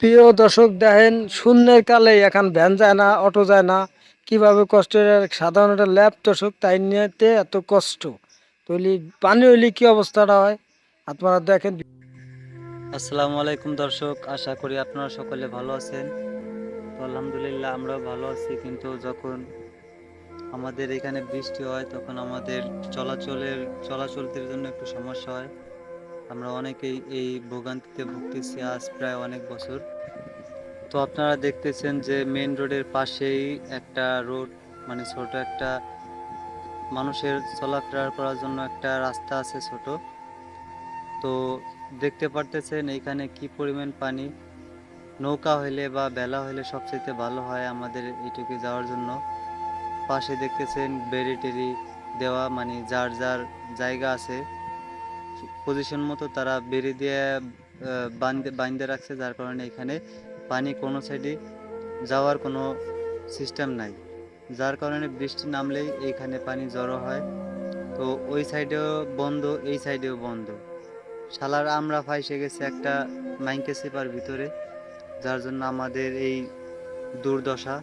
প্রিয় দর্শক, দেখেন শূন্যের কালে এখন ভ্যান যায় না অটো যায় না। কীভাবে কষ্টের এক সাধারণ একটা ল্যাব দর্শক, তাই নিতে এত কষ্ট। তৈলি পানি হইলে কি অবস্থাটা হয়? আপনারা দেখেন। আসসালামু আলাইকুম দর্শক, আশা করি আপনারা সকলে ভালো আছেন। তো আলহামদুলিল্লাহ, আমরাও ভালো আছি। কিন্তু যখন আমাদের এখানে বৃষ্টি হয়, তখন আমাদের চলাচলের চলাচলতির জন্য একটু সমস্যা হয়। আমরা অনেকেই এই ভোগান্তিতে ভুগতেছি আজ প্রায় অনেক বছর। তো আপনারা দেখতেছেন যে মেন রোডের পাশেই একটা রোড মানে ছোট একটা মানুষের চলাফেরা করার জন্য একটা রাস্তা আছে ছোট। তো দেখতে পারতেছেন এইখানে কি পরিমাণ পানি। নৌকা হইলে বা বেলা হইলে সবচেয়ে ভালো হয় আমাদের এইটুকু যাওয়ার জন্য। পাশে দেখতেছেন বেড়ি টেরি দেওয়া মানে যার যার জায়গা আছে। পজিশন মতো তারা বেড়ি দিয়ে আহ, বান্ধে বান্ধে রাখছে যার কারণে এখানে পানি কোনো সাইডে যাওয়ার কোনো সিস্টেম নাই। যার কারণে বৃষ্টি নামলেই এইখানে পানি জড়ো হয়। তো ওই সাইডেও বন্ধ এই সাইডেও বন্ধ। শালার আমরা ফাইসে গেছে একটা মাইকে সিপার ভিতরে যার জন্য আমাদের এই দুর্দশা।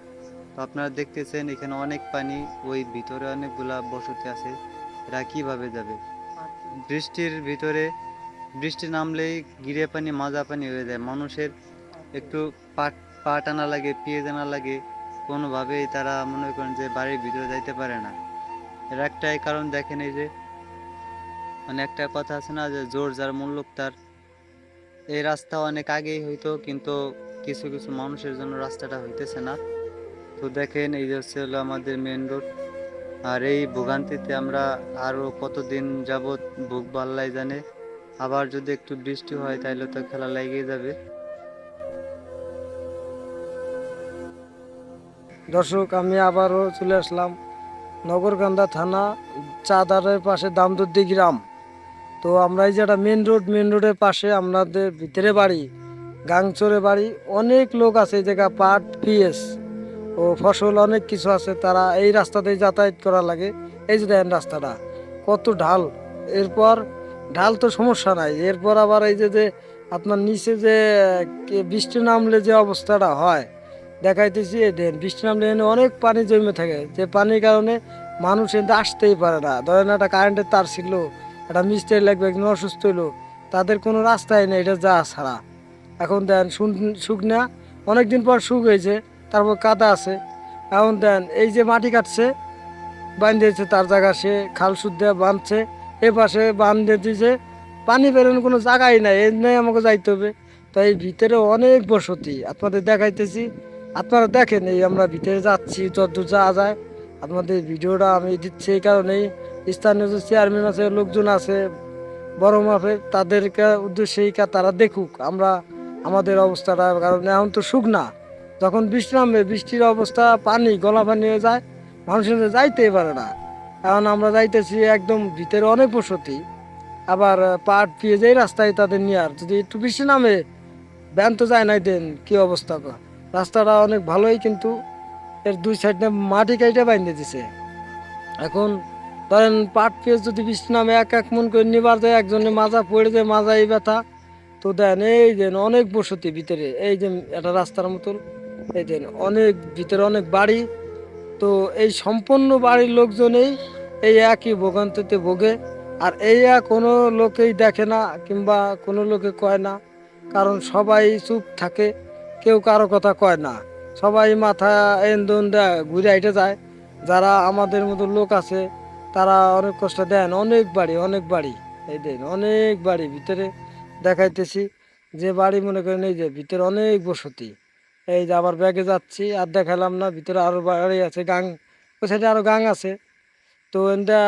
তো আপনারা দেখতেছেন এখানে অনেক পানি ওই ভিতরে অনেকগুলা বসতি আছে এরা কীভাবে যাবে? বৃষ্টির ভিতরে, বৃষ্টি নামলেই গিরে পানি, মাজা পানি হয়ে যায়। মানুষের একটু পা পা টানা লাগে পিয়ে জানা লাগে। কোনোভাবেই তারা মনে করেন যে বাড়ির ভিতরে যাইতে পারে না। এর একটাই কারণ দেখেন এই যে মানে একটা কথা আছে না যে জোর যার মূল্যক তার। এই রাস্তা অনেক আগেই হইতো, কিন্তু কিছু কিছু মানুষের জন্য রাস্তাটা হইতেছে না। তো দেখেন এই যে হচ্ছে হলো আমাদের মেন রোড আর এই ভোগান্তিতে আমরা আরও কতদিন যাবৎ ভুগবো আল্লাহ জানে? আবার যদি একটু বৃষ্টি হয় তাহলে তো খেলা লেগে যাবে। দর্শক, আমি আবারও চলে আসলাম নগরকান্দা থানা, চাঁদারের পাশে দামদুদ্দি গ্রাম। তো আমরা এই যেটা মেন রোড মেন রোডের পাশে আমাদের ভিতরে বাড়ি, গাংচরে বাড়ি, অনেক লোক আছে এই জায়গা পাট, পিএস। ও ফসল অনেক কিছু আছে, তারা এই রাস্তাতেই যাতায়াত করা লাগে। এই যে দেখেন রাস্তাটা, কত ঢাল। এরপর ঢাল তো সমস্যা নাই, এরপর আবার এই যে যে আপনার নিচে যে বৃষ্টি নামলে যে অবস্থাটা হয়, দেখাইতেছি এই দেন বৃষ্টি নামলে এখানে অনেক পানি জমে থাকে। যে পানির কারণে মানুষ এখানে আসতেই পারে না। ধরেন একটা কারেন্টের তার ছিল, একটা মিস্ত্রি লাগবে, একজন অসুস্থ হইল, তাদের কোনো রাস্তাই নেই, এটা যা ছাড়া। এখন দেন শুকনা অনেক দিন পর সুখ হয়েছে। তারপর কাদা আছে। এখন দেন, এই যে মাটি কাটছে বাঁধিয়েছে তার জায়গা, সে খাল শুদ্ধে বাঁধছে। এ পাশে বাঁধে দিয়েছে, পানি বেরোনোর কোনো জায়গাই নাই, এই নেই আমাকে যাইতে হবে। তো এই ভিতরে অনেক বসতি, আপনাদের দেখাইতেছি। আপনারা দেখেন এই আমরা ভিতরে যাচ্ছি যতদূর যাওয়া যায়। আপনাদের ভিডিওটা আমি দিচ্ছি এই কারণেই। স্থানীয় যে চেয়ারম্যান আছে, লোকজন আছে, বড় মাপের, তাদেরকে উদ্দেশ্যে এই কা- তারা দেখুক, আমরা আমাদের অবস্থাটা, কারণ এখন তো শুকনা যখন বৃষ্টি নামবে, বৃষ্টির অবস্থা, পানি, গলা পানি হয়ে যায়, মানুষের যাইতেই পারে না। এখন আমরা যাইতেছি একদম ভিতরে অনেক বসতি, আবার পাট পিয়ে যেই রাস্তায় তাদের নিয়ে আর, যদি একটু বৃষ্টি নামে, ব্যান তো যায় নাই দেন, কী অবস্থা রাস্তাটা অনেক ভালোই কিন্তু, এর দুই সাইডে মাটি কাইটে বাইন্ধে দিছে। এখন, ধরেন পাট পেঁয়াজ যদি বৃষ্টি নামে, এক এক মন করে নিবার যায় একজনের মাজা পড়ে যায়, মাজা এই ব্যথা, তো দেন এই যে অনেক বসতি ভিতরে, এই যে একটা রাস্তার মতন। এই দেন অনেক ভিতরে অনেক বাড়ি, তো এই সম্পূর্ণ বাড়ির লোকজনেই এই একই ভোগান্তিতে ভোগে। আর এই এক কোনো লোকেই দেখে না কিংবা কোনো লোকে কয় না, কারণ সবাই চুপ থাকে, কেউ কারও কথা কয় না। সবাই মাথা এন্দন দেয় ঘুরে হাইটে যায়। যারা আমাদের মতো লোক আছে, তারা অনেক কষ্ট দেন। অনেক বাড়ি অনেক বাড়ি, এই দেন অনেক বাড়ি ভিতরে দেখাইতেছি। যে বাড়ি মনে করেন এই যে ভিতরে অনেক বসতি। এই যে আবার ব্যাগে যাচ্ছি, আর দেখালাম না, ভিতরে আরও বাড়ি আছে, গাং, ওই সাইডে আরও গাং আছে। তো এটা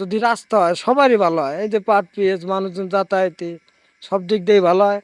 যদি রাস্তা হয়, সবারই ভালো হয়। এই যে পাট পিএস মানুষজন যাতায়াতে সব দিক দিয়েই ভালো হয়।